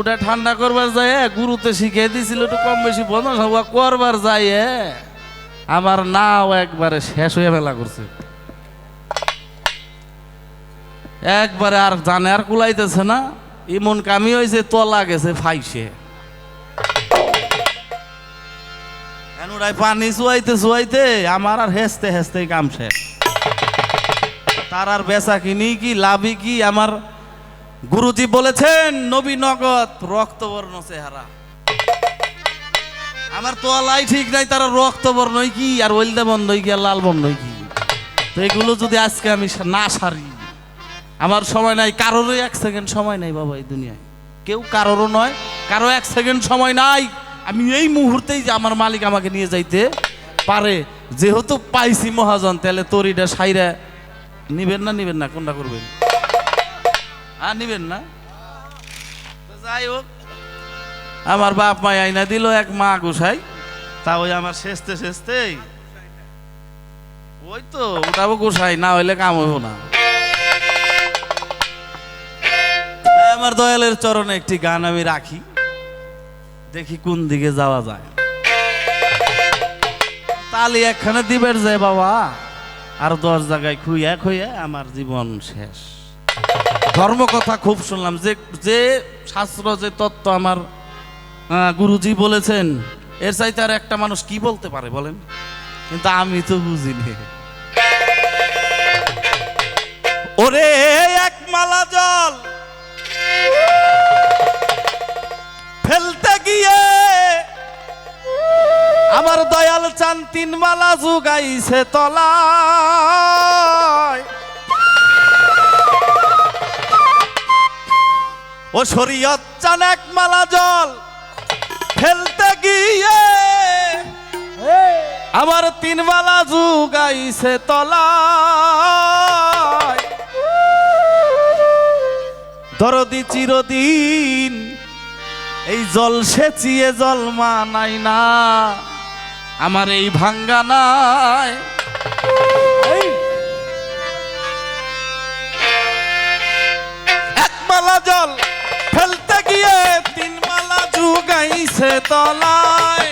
ওটা ঠান্ডা করবার যায় গুরুতে শিখিয়ে দিছিল, একটু কম বেশি বন্ধ হওয়া করবার যায় আমার নাও একবারে শেষ হয়ে মেলা করছে। একবারে আর জানে আর কুলাইতেছে না, ইমন কামি হয়েছে তলা গেছে, ফাইসে। পানি চুয়াইতে চুয়াইতে আমার আর হেসতে হেসতে কাম শেষ। তার আর বেচা কিনি কি লাভি কি, আমার গুরুজি বলেছেন, নবী নগদ রক্তবর্ণ চেহারা। আমার তোয়ালাই ঠিক নাই, তারা রক্তবর্ণই কি, আর ওইলদে বন্ধই কি, আর লাল বন্ধই কি? তো এগুলো যদি আজকে আমি না সারি, আমার সময় নাই, কারোরই এক সেকেন্ড সময় নাই বাবা এই দুনিয়ায়। কেউ কারোরও নয়, কারও এক সেকেন্ড সময় নাই। আমি এই মুহূর্তেই যে আমার মালিক আমাকে নিয়ে যাইতে পারে, যেহেতু পাইছি মহাজন, তাহলে তরিটা সাইরা নিবেন না নিবেন না, কোনটা করবেন? আর নিবেন না? যাই হোক, আমার বাপ মা আইনা দিল এক মা গোসাই। তা ওই আমার শেষতে শেষতেই ওই তো ওটাও গোসাই, না হইলে কাম হইব না। আমার দয়ালের চরণে একটি গান আমি রাখি। দেখি কোন দিকে যাওয়া যায়। তালি একখানে দিবের যায় বাবা, আর দশ জায়গায় খুইয়া খুইয়া আমার জীবন শেষ। ধর্ম কথা খুব শুনলাম। যে যে শাস্ত্র, যে তত্ত্ব আমার গুরুজি বলেছেন, এর চাইতে আর একটা মানুষ কি বলতে পারে বলেন? কিন্তু আমি তো বুঝিনি। ওরে এক মালা জল ফেলতে গিয়ে আমার দয়াল চান তিন মালা জুগাইছে তলায় ও শরীয়ত চান এক মালা জল। ফেলতে গিয়ে আমার তিন মালা জুগাইছে তলায়। দরদি চিরদিন এই জল সেচিয়ে জল মানাই না। আমার এই ভাঙ্গা নাই। তলায়।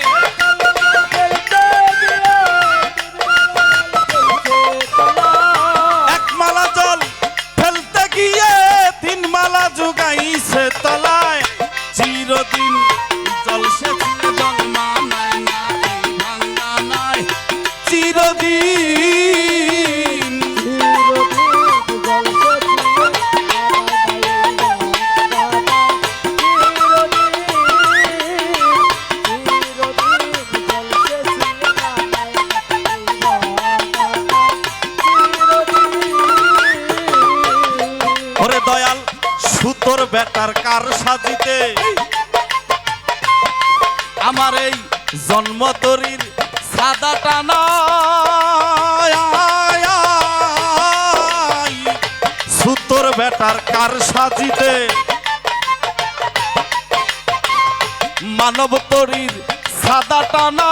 এক মালা জল ফেলতে গিয়ে তিন মালা জুগাইছে তলায়। চিরদিন বেটার কার সাজিতে? আমার এই জন্ম তরির সাদা টানা সুতোর বেটার কার সাজিতে? মানব তরির সাদা টানা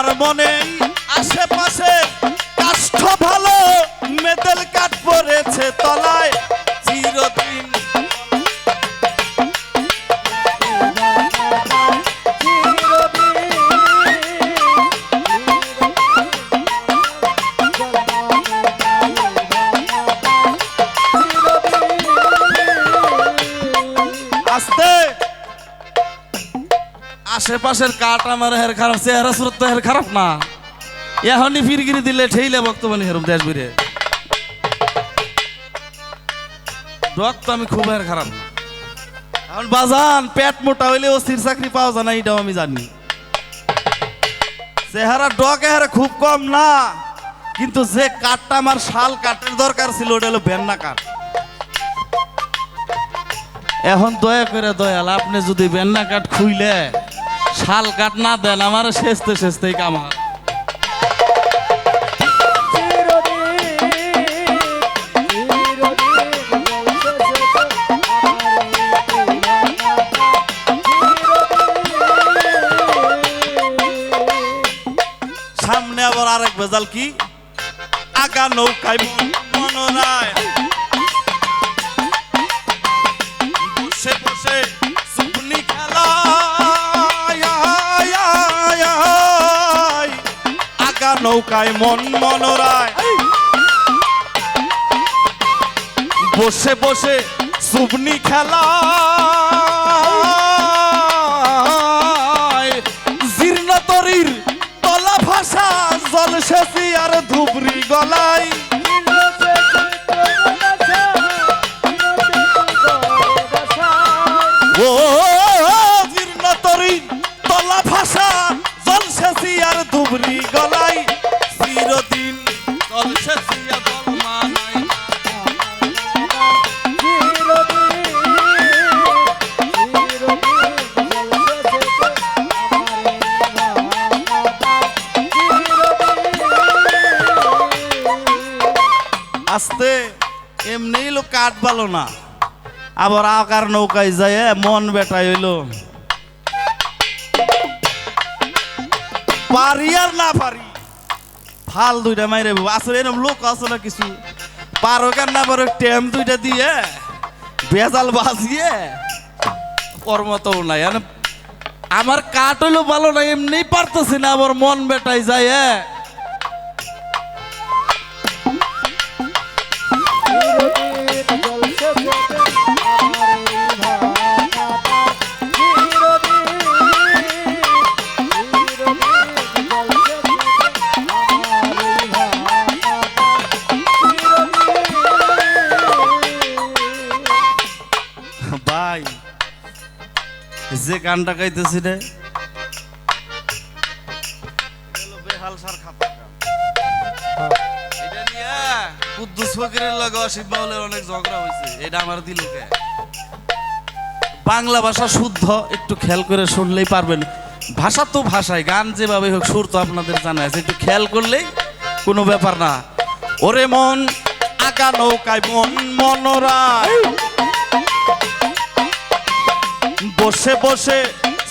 আমার মনে আশেপাশে কাষ্ঠ ভালো মেতেল কাট পড়েছে তলায়। চিরদিন আস্তে আশেপাশের কাঠ আমার হের খারাপ, চেহারা সুরত তো হের খারাপ না। এখনই ফিরগিরি দিলে ঠেইলে বর্তমানে হেরম দেশ বিরে। ডক তো আমি খুব হের খারাপ। না এখন বাজান, পেট মোটা হইলে অস্থির চাকরি পাওয়া যায় না, এটাও আমি জানি। চেহারা ডক এহারে খুব কম না, কিন্তু যে কাঠটা আমার শাল কাঠের দরকার ছিল, ওটা হলো বেন্না কাঠ। এখন দয়া করে দয়াল, আপনি যদি বেন্না কাঠ খুইলে খাল কাট না দেন, আমার শেষতে শেষতেই কামাল সামনে আবার আরেক ভেজাল কি? আগা নৌকায় মনোরা। নৌকায় মন মনোরায়। বসে বসে সুবনি খেলা। জীর্ণ তরির, তলা ভাষা জলসেসি আর ধুবরি গলায় কাঠ ভালো না। আবার আকার নৌকায় যায় মন বেটাই হইল। পারি আর না পারি। ফাল দুইটা মাইরে আসলে এরকম লোক আছে না কিছু। পারো কেন না পারো, টেম দুইটা দিয়ে বেজাল বাজিয়ে কর্মতো নাই। আমার কাঠ হইল ভালো না, এমনি পারতেছি না, আবার মন বেটাই যায় গানটা গাইতেছি রে। বাংলা ভাষা শুদ্ধ, একটু খেয়াল করে শুনলেই পারবেন। ভাষা তো ভাষায়, গান যেভাবে হোক, সুর তো আপনাদের জানা আছে। একটু খেয়াল করলেই কোনো ব্যাপার না। ওরে মন আঁকা নৌকায় মন মনোরায় বসে বসে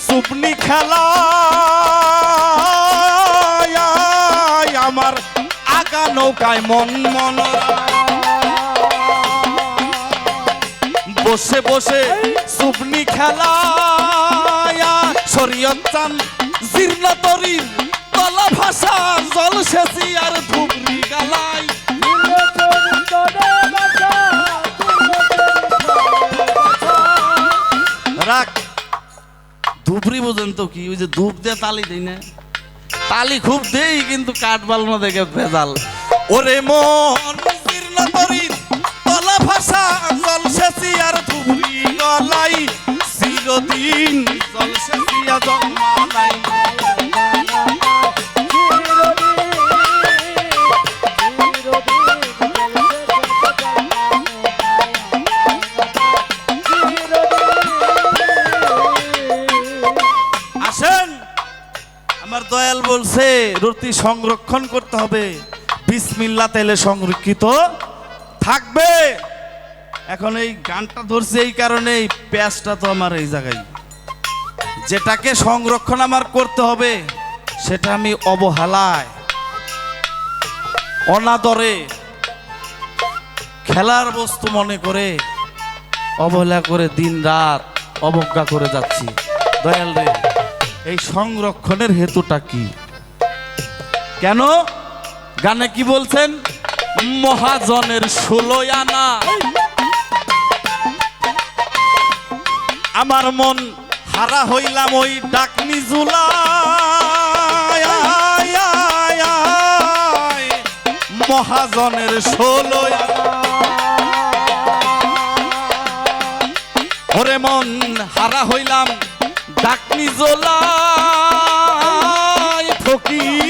সুপনি খেলা। আমার আগা নৌকায় মন মন। বসে বসে সুপনি খেলা। শরীয়ত জীর্ণ তরির তলা ভাষা, জল সেচি আর ধুবরি গালাই রাখ ধুবরি বোঝেন তো কি? ওই যে ধূপ দিয়ে তালি দেই না? তালি খুব দেই, কিন্তু কাঠ বালনা দেখে ভেজাল। ওরে মন জীর্ণ তরির তলা ভাষা জল আর ধুবরি গলাই চিরদিন জল আর জল দয়াল বলছে, রুটি সংরক্ষণ করতে হবে। বিসমিল্লা তেলে সংরক্ষিত থাকবে। এখন এই গানটা ধরছে এই কারণে এই প্যাঁচটা তো আমার এই জায়গায়। যেটাকে সংরক্ষণ আমার করতে হবে, সেটা আমি অবহেলায়, অনাদরে খেলার বস্তু মনে করে অবহেলা করে দিন রাত অবজ্ঞা করে যাচ্ছি। দয়াল রে। এই সংরক্ষণের হেতুটা কি? কেন? গানে কি বলছেন? মহাজনের ষোলো আনা। আমার মন হারা হইলাম ওই ডাকনি জুলা মহাজনের ষোলো ওরে মন হারা হইলাম ডাকনি জোলা ফকির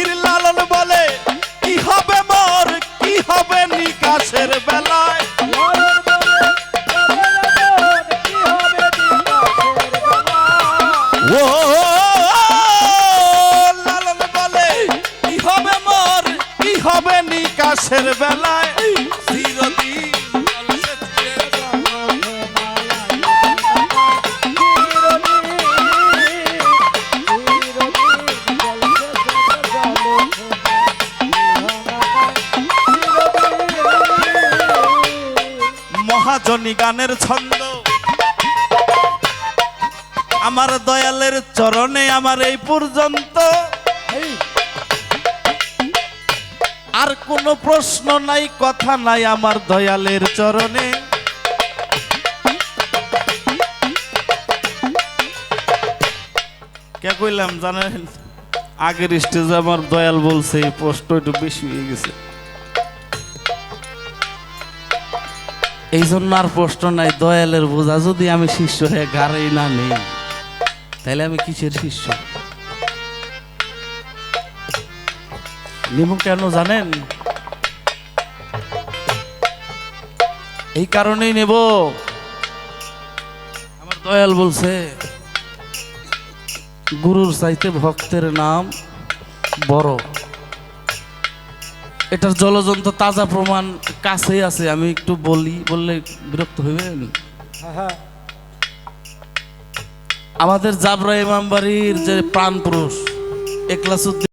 রজনী গানের ছন্দ। আমার দয়ালের চরণে আমার এই পর্যন্ত। আর কোনো প্রশ্ন নাই কথা নাই আমার দয়ালের চরণে। কে কইলাম জানেন? আগের স্টেজে আমার দয়াল বলছে এই প্রশ্ন একটু বেশি হয়ে গেছে। এই জন্য আর প্রশ্ন নাই, দয়ালের বোঝা, যদি আমি শিষ্য হয়ে গাড়ি না নেই, তাহলে আমি কিসের শিষ্য? নিব কেন জানেন? এই কারণেই নেব। আমার দয়াল বলছে, গুরুর চাইতে ভক্তের নাম বড়। এটার জলজন্ত তাজা প্রমাণ কাছেই আছে, আমি একটু বলি, বললে বিরক্ত হইবেন আমাদের জাবরা ইমাম বাড়ির যে প্রাণ পুরুষ একলাসুদ্দিন